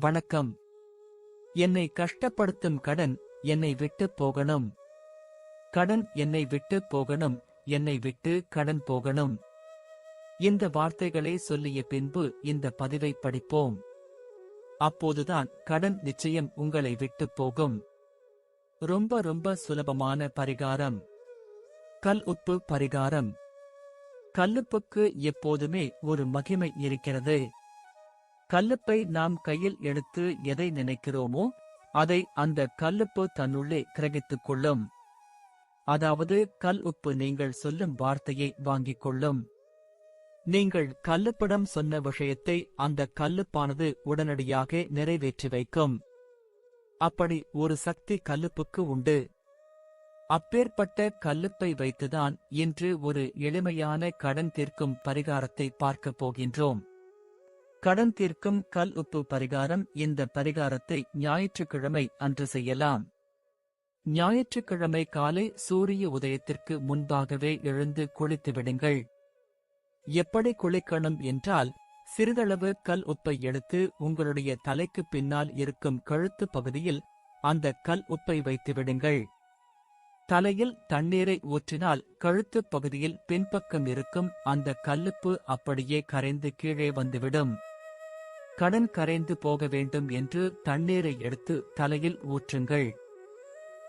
வணக்கம். என்னை கஷ்டப்படுத்தும் கடன் என்னை விட்டு போகணும். கடன் என்னை விட்டு போகணும் என்னை விட்டு கடன் போகணும். இந்த வார்த்தைகளை சொல்லிய பின்பு இந்த பதிவை படிப்போம். அப்போதுதான் கடன் நிச்சயம் உங்களை விட்டு போகும். ரொம்ப ரொம்ப சுலபமான பரிகாரம். கல் உப்பு பரிகாரம். கல்லுப்புக்கு எப்போதுமே ஒரு மகிமை இருக்கிறது. கல்லுப்பை நாம் கையில் எடுத்து எதை நினைக்கிறோமோ அதை அந்த கல்லுப்பு தன்னுள்ளே கிரகித்துக் கொள்ளும். அதாவது கல் உப்பு நீங்கள் சொல்லும் வார்த்தையை வாங்கிக் கொள்ளும். நீங்கள் கல்லுப்பிடம் சொன்ன விஷயத்தை அந்த கல்லுப்பானது உடனடியாக நிறைவேற்றி வைக்கும். அப்படி ஒரு சக்தி கல்லுப்புக்கு உண்டு. அப்பேற்பட்ட கல்லுப்பை வைத்துதான் இன்று ஒரு எளிமையான கடன் தீர்க்கும் பரிகாரத்தை பார்க்கப் போகின்றோம். கடன் தீர்க்கும் கல் உப்பு பரிகாரம் இந்த பரிகாரத்தை ஞாயிற்றுக்கிழமை அன்று செய்யலாம். ஞாயிற்றுக்கிழமை காலை சூரிய உதயத்திற்கு முன்பாகவே எழுந்து குளித்து விடுங்கள். எப்படி குளிக்கணும் என்றால் சிறிதளவு கல் உப்பை எடுத்து உங்களுடைய தலைக்கு பின்னால் இருக்கும் கழுத்து பகுதியில் அந்த கல் உப்பை வைத்து விடுங்கள். தலையில் தண்ணீரை ஊற்றினால் கழுத்து பகுதியில் பின்பக்கம் இருக்கும் அந்த கல்லுப்பு அப்படியே கரைந்து கீழே வந்துவிடும். கடன் கரைந்து போக வேண்டும் என்று தண்ணீரை எடுத்து தலையில் ஊற்றுங்கள்.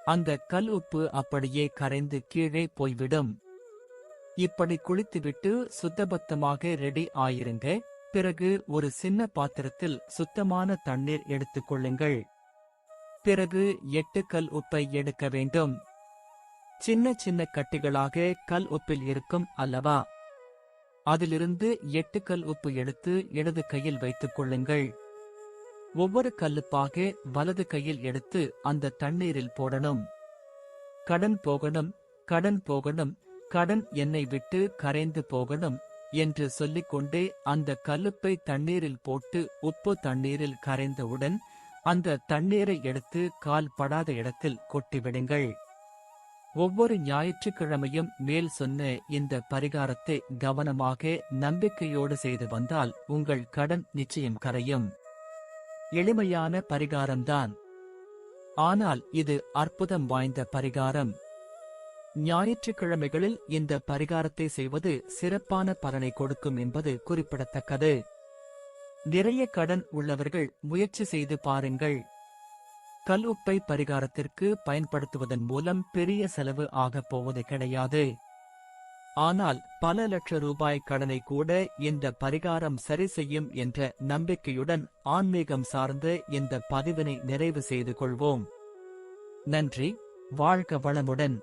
அந்த கல் உப்பு அப்படியே கரைந்து கீழே போய்விடும். இப்படி குளித்துவிட்டு சுத்தபத்தமாக ரெடி ஆயிருங்க. பிறகு ஒரு சின்ன பாத்திரத்தில் சுத்தமான தண்ணீர் எடுத்துக் கொள்ளுங்கள். பிறகு எட்டு கல் உப்பை எடுக்க வேண்டும். சின்ன சின்ன கட்டிகளாக கல் உப்பில் இருக்கும் அல்லவா? அதிலிருந்து எட்டு கல் உப்பு எடுத்து இடது கையில் வைத்துக் கொள்ளுங்கள். ஒவ்வொரு கல்லுப்பாக வலது கையில் எடுத்து அந்த தண்ணீரில் போடணும். கடன் போகணும் கடன் போகணும் கடன் என்னை விட்டு கரைந்து போகணும் என்று சொல்லிக்கொண்டே அந்த கல்லுப்பை தண்ணீரில் போட்டு உப்பு தண்ணீரில் கரைந்தவுடன் அந்த தண்ணீரை எடுத்து கால் படாத இடத்தில் கொட்டிவிடுங்கள். ஒவ்வொரு ஞாயிற்றுக்கிழமையும் மேல் சொன்ன இந்த பரிகாரத்தை கவனமாக நம்பிக்கையோடு செய்து வந்தால் உங்கள் கடன் நிச்சயம் கரையும். எளிமையான பரிகாரம்தான். ஆனால் இது அற்புதம் வாய்ந்த பரிகாரம். ஞாயிற்றுக்கிழமைகளில் இந்த பரிகாரத்தை செய்வது சிறப்பான பலனை கொடுக்கும் என்பது குறிப்பிடத்தக்கது. நிறைய கடன் உள்ளவர்கள் முயற்சி செய்து பாருங்கள். கல் உப்பை பரிகாரத்திற்கு பயன்படுத்துவதன் மூலம் பெரிய செலவு ஆகப் போவது கிடையாது. ஆனால் பல லட்ச ரூபாய் கடனை கூட இந்த பரிகாரம் சரி செய்யும் என்ற நம்பிக்கையுடன் ஆன்மீகம் சார்ந்து இந்த பதிவினை நிறைவு செய்து கொள்வோம். நன்றி வாழ்க வளமுடன்.